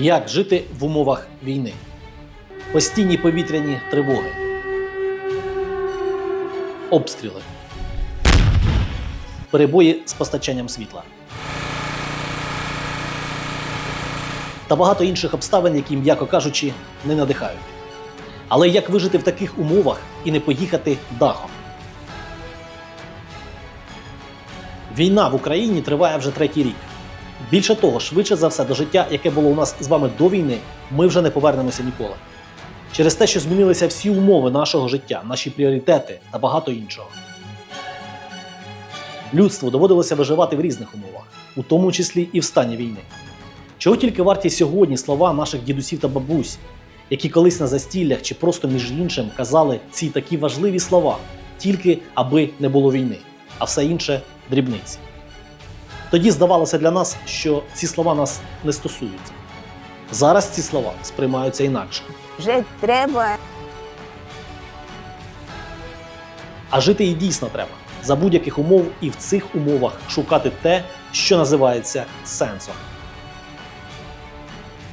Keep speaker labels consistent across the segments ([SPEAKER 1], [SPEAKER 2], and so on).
[SPEAKER 1] Як жити в умовах війни? Постійні повітряні тривоги, обстріли, перебої з постачанням світла та багато інших обставин, які, м'яко кажучи, не надихають. Але як вижити в таких умовах і не поїхати дахом? Війна в Україні триває вже третій рік. Більше того, швидше за все, до життя, яке було у нас з вами до війни, ми вже не повернемося ніколи. Через те, що змінилися всі умови нашого життя, наші пріоритети та багато іншого. Людству доводилося виживати в різних умовах, у тому числі і в стані війни. Чого тільки варті сьогодні слова наших дідусів та бабусь, які колись на застіллях чи просто між іншим казали ці такі важливі слова, тільки аби не було війни, а все інше дрібниці. Тоді здавалося для нас, що ці слова нас не стосуються. Зараз ці слова сприймаються інакше.
[SPEAKER 2] Жити треба.
[SPEAKER 1] А жити і дійсно треба за будь-яких умов і в цих умовах шукати те, що називається сенсом.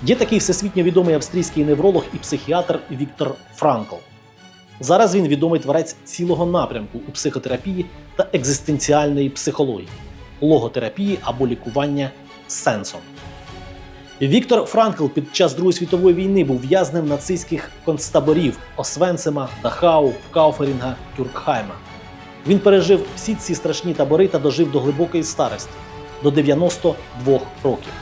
[SPEAKER 1] Є такий всесвітньо відомий австрійський невролог і психіатр Віктор Франкл. Зараз він відомий творець цілого напрямку у психотерапії та екзистенціальної психології, логотерапії або лікування сенсом. Віктор Франкл під час Другої світової війни був в'язнем нацистських концтаборів Освенцима, Дахау, Кауферінга, Тюркхайма. Він пережив всі ці страшні табори та дожив до глибокої старості до 92 років.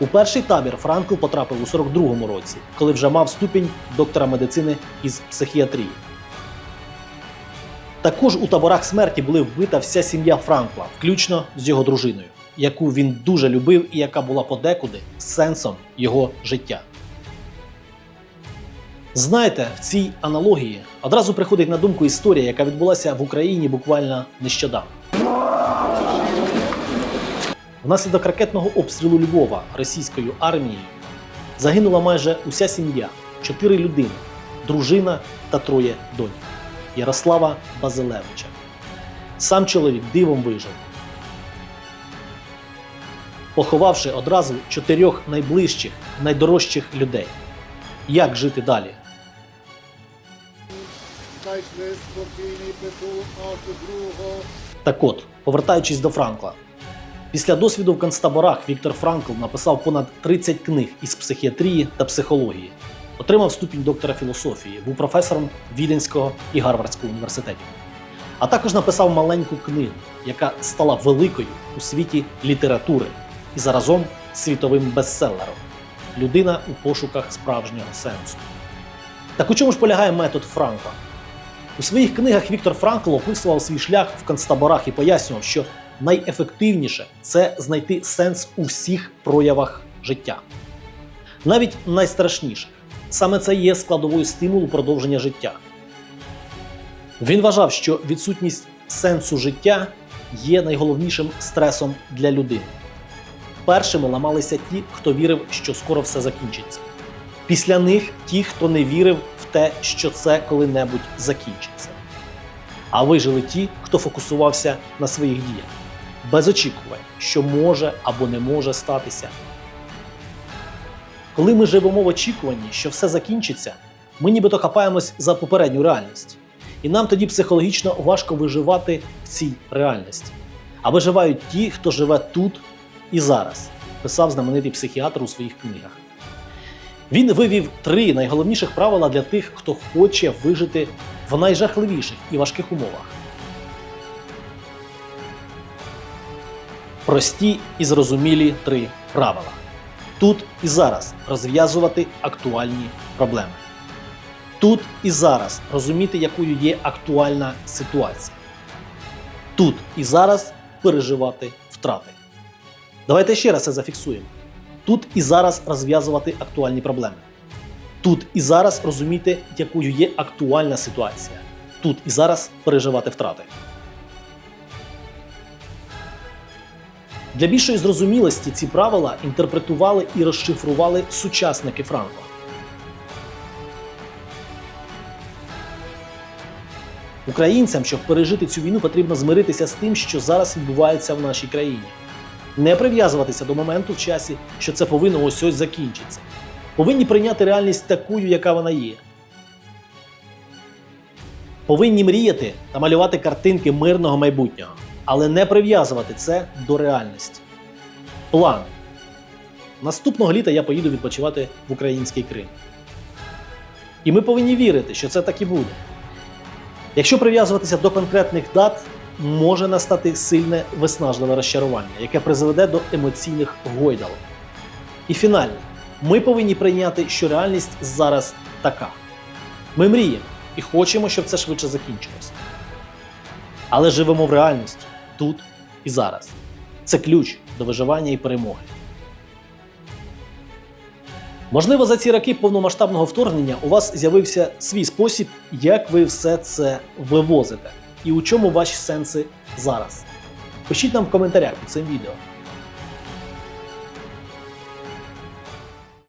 [SPEAKER 1] У перший табір Франкл потрапив у 42-му році, коли вже мав ступінь доктора медицини із психіатрії. Також у таборах смерті були вбита вся сім'я Франкла, включно з його дружиною, яку він дуже любив і яка була подекуди сенсом його життя. Знаєте, в цій аналогії одразу приходить на думку історія, яка відбулася в Україні буквально нещодавно. Внаслідок ракетного обстрілу Львова російською армією загинула майже уся сім'я, чотири людини, дружина та троє донь Ярослава Базилевича. Сам чоловік дивом вижив, поховавши одразу чотирьох найближчих, найдорожчих людей. Як жити далі? Так от, повертаючись до Франкла, після досвіду в концтаборах Віктор Франкл написав понад 30 книг із психіатрії та психології, отримав ступінь доктора філософії, був професором Віденського і Гарвардського університетів. А також написав маленьку книгу, яка стала великою у світі літератури і заразом світовим бестселером Людина у пошуках справжнього сенсу. Так у чому ж полягає метод Франкла? У своїх книгах Віктор Франкл описував свій шлях в концтаборах і пояснював, що найефективніше це знайти сенс у всіх проявах життя, навіть найстрашніших. Саме це є складовою стимулу продовження життя. Він вважав, що відсутність сенсу життя є найголовнішим стресом для людини. Першими ламалися ті, хто вірив, що скоро все закінчиться. Після них ті, хто не вірив в те, що це коли-небудь закінчиться. А вижили ті, хто фокусувався на своїх діях, без очікувань, що може або не може статися. Коли ми живемо в очікуванні, що все закінчиться, ми нібито хапаємось за попередню реальність. І нам тоді психологічно важко виживати в цій реальності. А виживають ті, хто живе тут і зараз, писав знаменитий психіатр у своїх книгах. Він вивів три найголовніших правила для тих, хто хоче вижити в найжахливіших і важких умовах. Прості і зрозумілі три правила. Тут і зараз розв'язувати актуальні проблеми. Тут і зараз розуміти, якою є актуальна ситуація. Тут і зараз переживати втрати. Давайте ще раз це зафіксуємо. Тут і зараз розв'язувати актуальні проблеми. Тут і зараз розуміти, якою є актуальна ситуація. Тут і зараз переживати втрати. Для більшої зрозумілості ці правила інтерпретували і розшифрували сучасники Франкла. Українцям, щоб пережити цю війну, потрібно змиритися з тим, що зараз відбувається в нашій країні. Не прив'язуватися до моменту в часі, що це повинно ось ось закінчитися. Повинні прийняти реальність такою, яка вона є. Повинні мріяти та малювати картинки мирного майбутнього, але не прив'язувати це до реальності. План. Наступного літа я поїду відпочивати в український Крим. І ми повинні вірити, що це так і буде. Якщо прив'язуватися до конкретних дат, може настати сильне виснажливе розчарування, яке призведе до емоційних гойдалок. І фінально, ми повинні прийняти, що реальність зараз така. Ми мріємо і хочемо, щоб це швидше закінчилося. Але живемо в реальності тут і зараз. Це ключ до виживання і перемоги. Можливо, за ці роки повномасштабного вторгнення у вас з'явився свій спосіб, як ви все це вивозите, і у чому ваші сенси зараз. Пишіть нам в коментарях під цим відео.